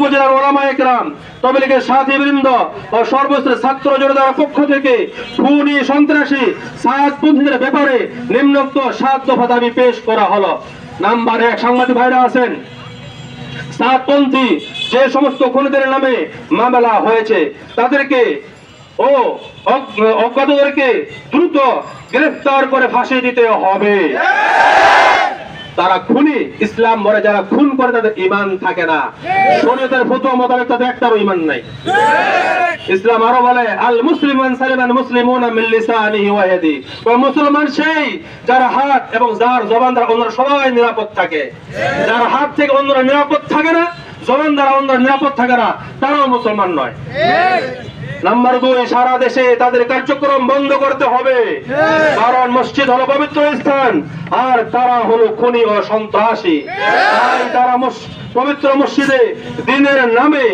উপজেলার ওলামা একরাম, তবলিগের সাথী বৃন্দ ও সর্বস্তরের ছাত্র জনতার পক্ষ থেকে খুনি, সন্ত্রাসী সাতপন্থীদের ব্যাপারে নিম্নোক্ত সাত দফা দাবি পেশ করা হলো। নাম্বার এক, সাংবাদিক ভাইরা আছেন, সাতপন্থী যে সমস্ত খুনিদের নামে মামলা হয়েছে, তাদেরকে ও অজ্ঞাতদেরকে দ্রুত গ্রেফতার করে ফাঁসি দিতে হবে। তারা খুনি ইসলাম বলে যারা খুন করে তাদের ইমান থাকে না। শরীয়তের ফতুয়া মোতাবেক তাদের একটারও ইমান নাই। ইসলাম আরও বলে আল মুসলিমান সালিমান মুসলিমুনা মিন লিসানিহি ওয়া ইয়াদি। ও মুসলমান সেই যার হাত এবং যার জবান দ্বারা অন্যরা সবাই নিরাপদ থাকে। যার হাত থেকে অন্যরা নিরাপদ থাকে না জবান দ্বারা অন্যরা নিরাপদ থাকে না তারাও মুসলমান নয়। নাম্বার দুই সারা দেশে তাদের কার্যক্রম বন্ধ করতে হবে। কারণ মসজিদ হলো পবিত্র স্থান আর তারা হলো খুনি ও সন্ত্রাসী। তাই তারা পবিত্র মসজিদে দিনের নামে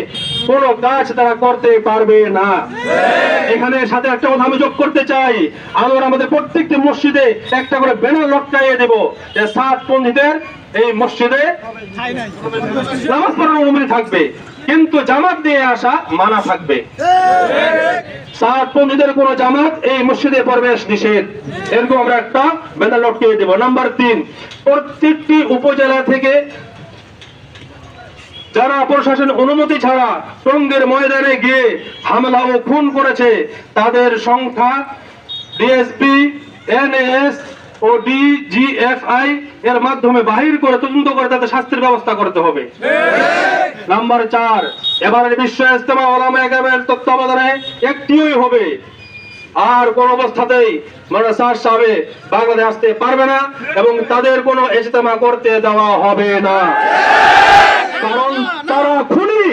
কোন কাজ তারা করতে পারবে না। এখানে সাথে একটা কথা আমি যোগ করতে চাই। আমরা আমাদের প্রত্যেকটি মসজিদে একটা করে ব্যানার লটকাইয়ে দেব যে সাত পন্ডিতের এই মসজিদে নামাজ পড়ার অনুমতি থাকবে। কিন্তু জামাত দিয়ে আসা মানা থাকবে। সাত কোন জামাত এই মসজিদে প্রবেশ নিষেধ। এরকম আমরা একটা ব্যানার লটকে দেব। নাম্বার তিন, প্রত্যেকটি উপজেলা থেকে যারা প্রশাসন অনুমতি ছাড়া টঙ্গের ময়দানে গিয়ে হামলা ও খুন করেছে, তাদের সংখ্যা ডিএসপি এনএস ও ডিজিএফআই এর মাধ্যমে বাহির করে তদন্ত করে তাদের শাস্তির ব্যবস্থা করতে হবে। নাম্বার চার, এবারের বিশ্ব ইস্তেমা ওলামা একাডেমির তত্ত্বাবধানে একটিই হবে। আর কোন অবস্থাতেই স্যার সাহেবে বাংলাদেশ আসতে পারবে না এবং তাদের কোনো ইজতেমা করতে দেওয়া হবে না। কারণ তারা খুনি।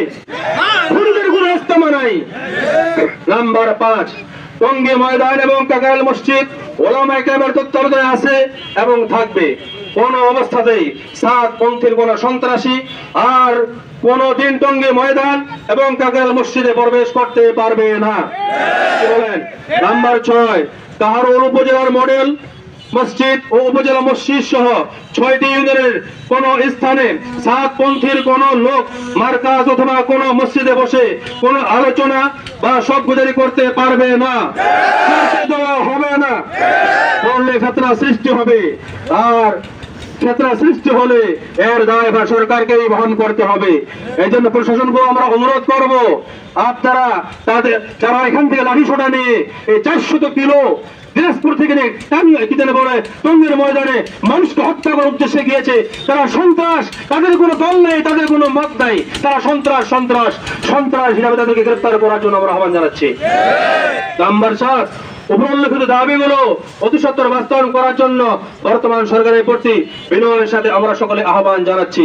খুনিদের কোনো ইস্তেমা নাই। নাম্বার পাঁচ, টঙ্গী ময়দান এবং কাকাল মসজিদ ওলামা কেমের তত্ত্বাবধানে আছে এবং থাকবে। কোন অবস্থাতেই সাত পন্থীর কোন সন্ত্রাসী আর কোন দিন টঙ্গী ময়দান এবং কাকাল মসজিদে প্রবেশ করতে পারবে না। নাম্বার ছয় কাহারোল উপজেলার মডেল মসজিদ ও উপজেলা মসজিদ সহ ছয়টি ইউনিয়নের কোন স্থানে সাত পন্থীর কোন লোক মার্কাজ অথবা কোন মসজিদে বসে কোন আলোচনা বা সভ্যদারি করতে পারবে না। হবে না। করলে সৃষ্টি হবে। আর সৃষ্টি হলে এর সরকারকেই বহন করতে হবে। এই জন্য প্রশাসনকে আমরা অনুরোধ করব, আপনারা তাদের যারা এখান থেকে লাঠি সোটা নিয়ে এই চারশত কিলো দিনাজপুর থেকে টঙ্গের ময়দানে মানুষকে হত্যা করার উদ্দেশ্যে গিয়েছে, তারা সন্ত্রাস, তাদের কোনো দল নেই, তাদের কোনো মত নাই, তারা সন্ত্রাস সন্ত্রাস সন্ত্রাস হিসাবে তাদেরকে গ্রেপ্তার করার জন্য আমরা আহ্বান জানাচ্ছি। নাম্বার উপরোল্লেখিত দাবিগুলো অতি সত্তর বাস্তবায়ন করার জন্য বর্তমান সরকারের প্রতি বিনয়ের সাথে আমরা সকলে আহ্বান জানাচ্ছি।